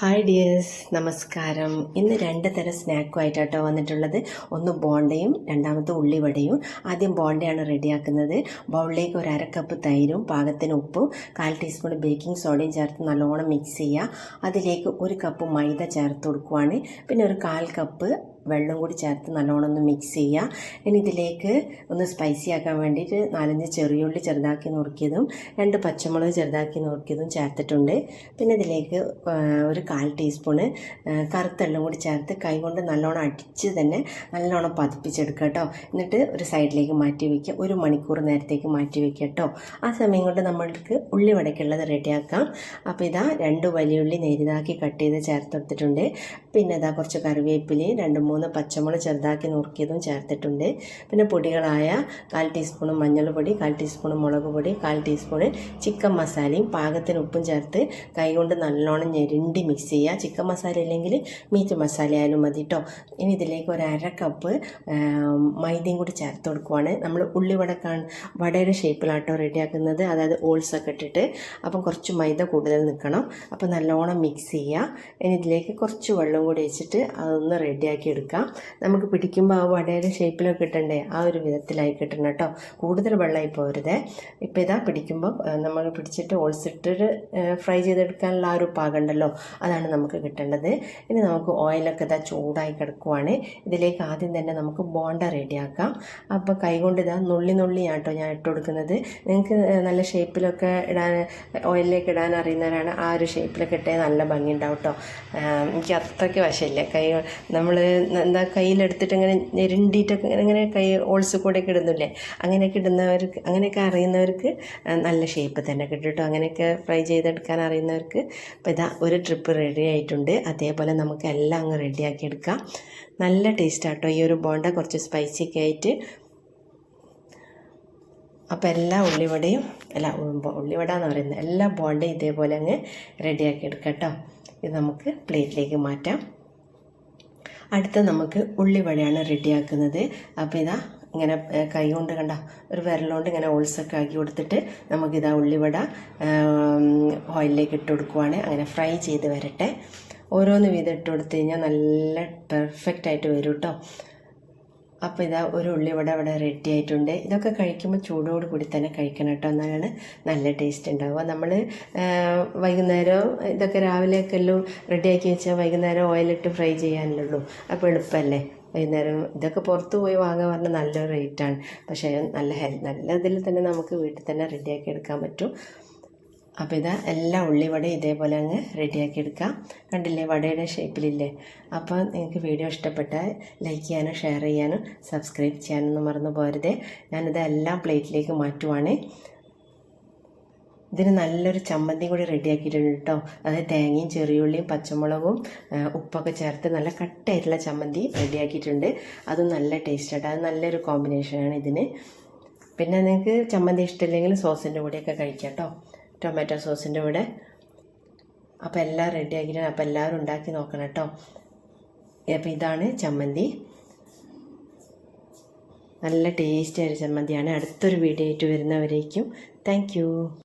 Hi dears നമസ്കാരം. ഇന്ന് രണ്ട് തരം സ്നാക്കുമായിട്ടാട്ടോ വന്നിട്ടുള്ളത്. ഒന്ന് ബോണ്ടയും രണ്ടാമത്തെ ഉള്ളിവടയും. ആദ്യം ബോണ്ടയാണ് റെഡിയാക്കുന്നത്. ബൗളിലേക്ക് ഒരു അര കപ്പ് തൈരും പാകത്തിന് ഉപ്പും കാൽ ടീസ്പൂൺ ബേക്കിംഗ് സോഡയും ചേർത്ത് നല്ലോണം മിക്സ് ചെയ്യുക. അതിലേക്ക് ഒരു കപ്പ് മൈദ ചേർത്ത് കൊടുക്കുവാണ്. പിന്നെ ഒരു കാൽ കപ്പ് വെള്ളം കൂടി ചേർത്ത് നല്ലോണം ഒന്ന് മിക്സ് ചെയ്യുക ഇനി ഇതിലേക്ക് ഒന്ന് സ്പൈസി ആക്കാൻ വേണ്ടിയിട്ട് നാലഞ്ച് ചെറിയുള്ളി ചെറുതാക്കി നുറുക്കിയതും രണ്ട് പച്ചമുളക് ചെറുതാക്കി നുറുക്കിയതും ചേർത്തിട്ടുണ്ട്. പിന്നെ ഇതിലേക്ക് ഒരു കാൽ ടീസ്പൂണ് കറുത്ത കറുത്തെള്ളം കൂടി ചേർത്ത് കൈകൊണ്ട് നല്ലോണം അടിച്ച് തന്നെ നല്ലോണം പതിപ്പിച്ചെടുക്കുക കേട്ടോ. എന്നിട്ട് ഒരു സൈഡിലേക്ക് മാറ്റി വയ്ക്കുക ഒരു മണിക്കൂർ നേരത്തേക്ക് മാറ്റി വയ്ക്കുക കേട്ടോ. ആ സമയം കൊണ്ട് നമ്മൾക്ക് ഉള്ളി വടക്കുള്ളത് റെഡിയാക്കാം അപ്പോൾ ഇതാ രണ്ട് വലിയുള്ളി നേരിതാക്കി കട്ട് ചെയ്ത് ചേർത്തെടുത്തിട്ടുണ്ട്. പിന്നെ ഇതാ കുറച്ച് കറിവേപ്പിലയും രണ്ട് മൂന്ന് പച്ചമുളക് ചെറുതാക്കി നുറുക്കിയതും ചേർത്തിട്ടുണ്ട്. പിന്നെ പൊടികളായ കാൽ ടീസ്പൂൺ മഞ്ഞൾപ്പൊടി കാൽ ടീസ്പൂൺ മുളക് പൊടി കാൽ ടീസ്പൂൺ ചിക്കൻ മസാലയും പാകത്തിന് ഉപ്പും ചേർത്ത് കൈകൊണ്ട് നല്ലോണം ഞെരുണ്ടി മിക്സ് ചെയ്യുക. ചിക്കൻ മസാല ഇല്ലെങ്കിൽ മീറ്റ് മസാല ആയാലും മതി കേട്ടോ ഇനി ഇതിലേക്ക് ഒരു അര കപ്പ് മൈദയും കൂടി ചേർത്ത് കൊടുക്കുവാണ്. നമ്മൾ ഉള്ളിവട കാണ വടയുടെ ഷേപ്പിലാട്ടോ റെഡിയാക്കുന്നത്. അതായത് ഓൾസൊക്കെ ഇട്ടിട്ട് അപ്പം കുറച്ച് മൈദ കൂടുതൽ നിൽക്കണം. അപ്പം നല്ലോണം മിക്സ് ചെയ്യുക. ഇനി ഇതിലേക്ക് കുറച്ച് വെള്ളം കൂടി വെച്ചിട്ട് അതൊന്ന് റെഡിയാക്കി എടുക്കാം നമുക്ക് പിടിക്കുമ്പോൾ ആ വടയുടെ ഷേപ്പിലൊക്കെ കിട്ടണ്ടേ? ആ ഒരു വിധത്തിലായി കിട്ടണം കേട്ടോ. കൂടുതൽ വെള്ളമായി പോരുത് ഇപ്പോൾ ഇതാ പിടിക്കുമ്പോൾ നമ്മൾ പിടിച്ചിട്ട് ഓൾസ് ഇട്ടിട്ട് ഫ്രൈ ചെയ്തെടുക്കാനുള്ള ആ ഒരു പാകമുണ്ടല്ലോ അതാണ് നമുക്ക് കിട്ടേണ്ടത്. ഇനി നമുക്ക് ഓയിലൊക്കെ ഇതാ ചൂടായി കിടക്കുവാണ്. ഇതിലേക്ക് ആദ്യം തന്നെ നമുക്ക് ബോണ്ട റെഡിയാക്കാം. അപ്പോൾ കൈകൊണ്ട് ഇതാ നുള്ളി നുള്ളിയാണ് കേട്ടോ ഞാൻ ഇട്ട് കൊടുക്കുന്നത്. നിങ്ങൾക്ക് നല്ല ഷേപ്പിലൊക്കെ ഇടാൻ ഓയിലിലേക്ക് ഇടാൻ അറിയുന്നവരാണ് ആ ഒരു ഷേപ്പിലൊക്കെ ഇട്ടേ നല്ല ഭംഗി ഉണ്ടാവും കേട്ടോ എനിക്ക് അത്രയ്ക്ക് വശമില്ല. കൈ നമ്മൾ എന്താ കയ്യിലെടുത്തിട്ട് ഇങ്ങനെ ഞെരുണ്ടിയിട്ടൊക്കെ ഇങ്ങനെ കൈ ഓൾസ് കൂടെയൊക്കെ ഇടുന്നില്ലേ? അങ്ങനെയൊക്കെ ഇടുന്നവർക്ക് അങ്ങനെയൊക്കെ അറിയുന്നവർക്ക് നല്ല ഷേപ്പ് തന്നെ കിട്ടും കേട്ടോ അങ്ങനെയൊക്കെ ഫ്രൈ ചെയ്തെടുക്കാൻ അറിയുന്നവർക്ക് അപ്പോൾ ഇതാ ഒരു ട്രിപ്പ് റെഡി ആയിട്ടുണ്ട്. അതേപോലെ നമുക്ക് എല്ലാം അങ്ങ് റെഡിയാക്കി എടുക്കാം. നല്ല ടേസ്റ്റ് ആട്ടോ ഈ ഒരു ബോണ്ട. കുറച്ച് സ്പൈസി ഒക്കെ ആയിട്ട്. അപ്പോൾ എല്ലാ ഉള്ളിവടയും അല്ല ഉള്ളിവട എന്ന് പറയുന്നത് എല്ലാ ബോണ്ടയും ഇതേപോലെ അങ്ങ് റെഡിയാക്കി എടുക്കാം കേട്ടോ ഇത് നമുക്ക് പ്ലേറ്റിലേക്ക് മാറ്റാം. അടുത്ത നമുക്ക് ഉള്ളിവടയാണ് റെഡിയാക്കുന്നത്. അപ്പോൾ ഇതാ ഇങ്ങനെ കൈ കൊണ്ട് കണ്ട ഒരു വിരലുകൊണ്ട് ഇങ്ങനെ ഓൾസൊക്കെ ആക്കി കൊടുത്തിട്ട് നമുക്കിതാ ഉള്ളിവട ഓയിലിലേക്ക് ഇട്ട് കൊടുക്കുവാണ്. അങ്ങനെ ഫ്രൈ ചെയ്ത് വരട്ടെ. ഓരോന്ന് വീതം ഇട്ട് കൊടുത്തു കഴിഞ്ഞാൽ നല്ല പെർഫെക്റ്റ് ആയിട്ട് വരും കേട്ടോ അപ്പോൾ ഇതാ ഒരു ഉള്ളിവട ഇവിടെ റെഡി ആയിട്ടുണ്ട്. ഇതൊക്കെ കഴിക്കുമ്പോൾ ചൂടോട് കൂടി തന്നെ കഴിക്കണം കേട്ടോ. എന്നാലാണ് നല്ല ടേസ്റ്റ് ഉണ്ടാവുക. നമ്മൾ വൈകുന്നേരം ഇതൊക്കെ രാവിലെയൊക്കെ എല്ലാം റെഡിയാക്കി വെച്ചാൽ വൈകുന്നേരം ഓയിലിട്ട് ഫ്രൈ ചെയ്യാനുള്ളൂ. അപ്പോൾ എളുപ്പമല്ലേ വൈകുന്നേരം ഇതൊക്കെ പുറത്ത് പോയി വാങ്ങാൻ പറഞ്ഞാൽ നല്ല റേറ്റാണ് പക്ഷേ നല്ല നല്ല ഇതിൽ തന്നെ നമുക്ക് വീട്ടിൽ തന്നെ റെഡിയാക്കി എടുക്കാൻ പറ്റും. അപ്പോൾ ഇതാ എല്ലാ ഉള്ളിവടയും ഇതേപോലെ അങ്ങ് റെഡിയാക്കി എടുക്കാം കണ്ടില്ലേ വടയുടെ ഷേപ്പിലില്ലേ? അപ്പോൾ നിങ്ങൾക്ക് വീഡിയോ ഇഷ്ടപ്പെട്ടാൽ ലൈക്ക് ചെയ്യാനും ഷെയർ ചെയ്യാനും സബ്സ്ക്രൈബ് ചെയ്യാനൊന്നും മറന്നു പോരുതേ ഞാനിത് എല്ലാം പ്ലേറ്റിലേക്ക് മാറ്റുവാണ്. ഇതിന് നല്ലൊരു ചമ്മന്തി കൂടി റെഡിയാക്കിയിട്ടുണ്ട് കേട്ടോ. അതായത് തേങ്ങയും ചെറിയുള്ളിയും പച്ചമുളകും ഉപ്പൊക്കെ ചേർത്ത് നല്ല കട്ടായിട്ടുള്ള ചമ്മന്തി റെഡിയാക്കിയിട്ടുണ്ട്. അതും നല്ല ടേസ്റ്റ് ആയിട്ട് അത് നല്ലൊരു കോമ്പിനേഷനാണ് ഇതിന്. പിന്നെ നിങ്ങൾക്ക് ചമ്മന്തി ഇഷ്ടമില്ലെങ്കിൽ സോസിന്റെ കൂടെയൊക്കെ കഴിക്കാം കേട്ടോ. ടൊമാറ്റോ സോസിന്റെ കൂടെ. അപ്പോൾ എല്ലാം റെഡി ആക്കിയിട്ടുണ്ട്. അപ്പോൾ എല്ലാവരും ഉണ്ടാക്കി നോക്കണം കേട്ടോ. അപ്പോൾ ഇതാണ് ചമ്മന്തി. നല്ല ടേസ്റ്റായ ചമ്മന്തിയാണ്. അടുത്തൊരു വീഡിയോ ആയിട്ട് വരുന്നവരേക്കും. താങ്ക്